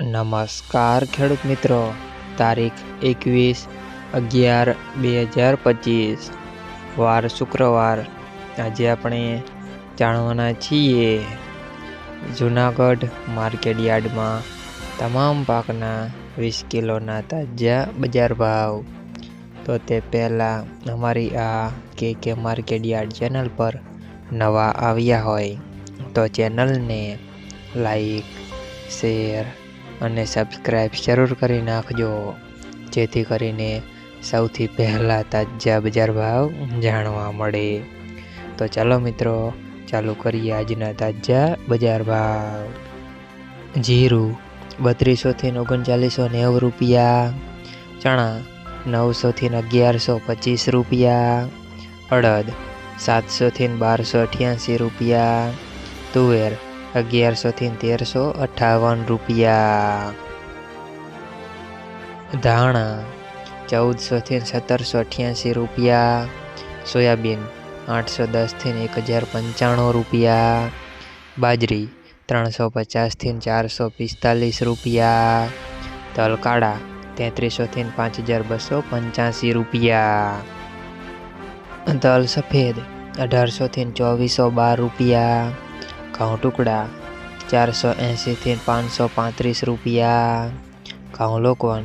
નમસ્કાર ખેડૂત મિત્રો. તારીખ એકવીસ અગિયાર બે હજાર પચીસ. વાર શુક્રવાર. આજે આપણે જાણવાના છીએ જૂનાગઢ માર્કેટ યાર્ડમાં તમામ પાકના વીસ કિલોના તાજા બજાર ભાવ. તો તે પહેલાં અમારી આ કે કે માર્કેટ યાર્ડ ચેનલ પર નવા આવ્યા હોય તો ચેનલને લાઈક, શેર અને સબસ્ક્રાઈબ જરૂર કરી નાખજો. જેથી કરીને સૌથી પહેલાં તાજા બજાર ભાવ જાણવા મળે. તો ચાલો મિત્રો, ચાલુ કરીએ આજના તાજા બજાર ભાવ. જીરું બત્રીસોથી ઓગણચાલીસો નેવું રૂપિયા. ચણા નવસોથી અગિયારસો પચીસ રૂપિયા. અડદ સાતસોથી બારસો અઠ્યાસી રૂપિયા. તુવેર અગિયારસોથી તેરસો અઠાવન રૂપિયા. ધાણા ચૌદસોથી સત્તરસો અઠ્યાસી રૂપિયા. સોયાબીન આઠસો દસથી એક હજાર પંચાણું રૂપિયા. બાજરી ત્રણસો પચાસથી ચારસો પિસ્તાલીસ રૂપિયા. તલ કાળા તેત્રીસોથી પાંચ હજાર બસો પંચ્યાસી રૂપિયા. તલ સફેદ અઢારસોથી ચોવીસો બાર રૂપિયા. ઘઉં ટુકડા ચારસો એંશીથી પાંચસો પાંત્રીસ રૂપિયા. ઘઉં લોકવન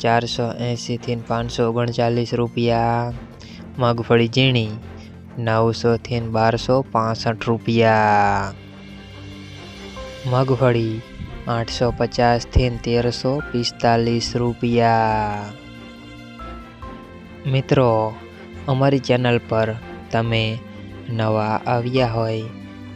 ચારસો એંશીથી પાંચસો ઓગણચાલીસ રૂપિયા. મગફળી ઝીણી નવસોથી બારસો પાસઠ રૂપિયા. મગફળી આઠસો પચાસથી તેરસો પિસ્તાલીસ રૂપિયા. મિત્રો, અમારી ચેનલ પર તમે નવા આવ્યા હોય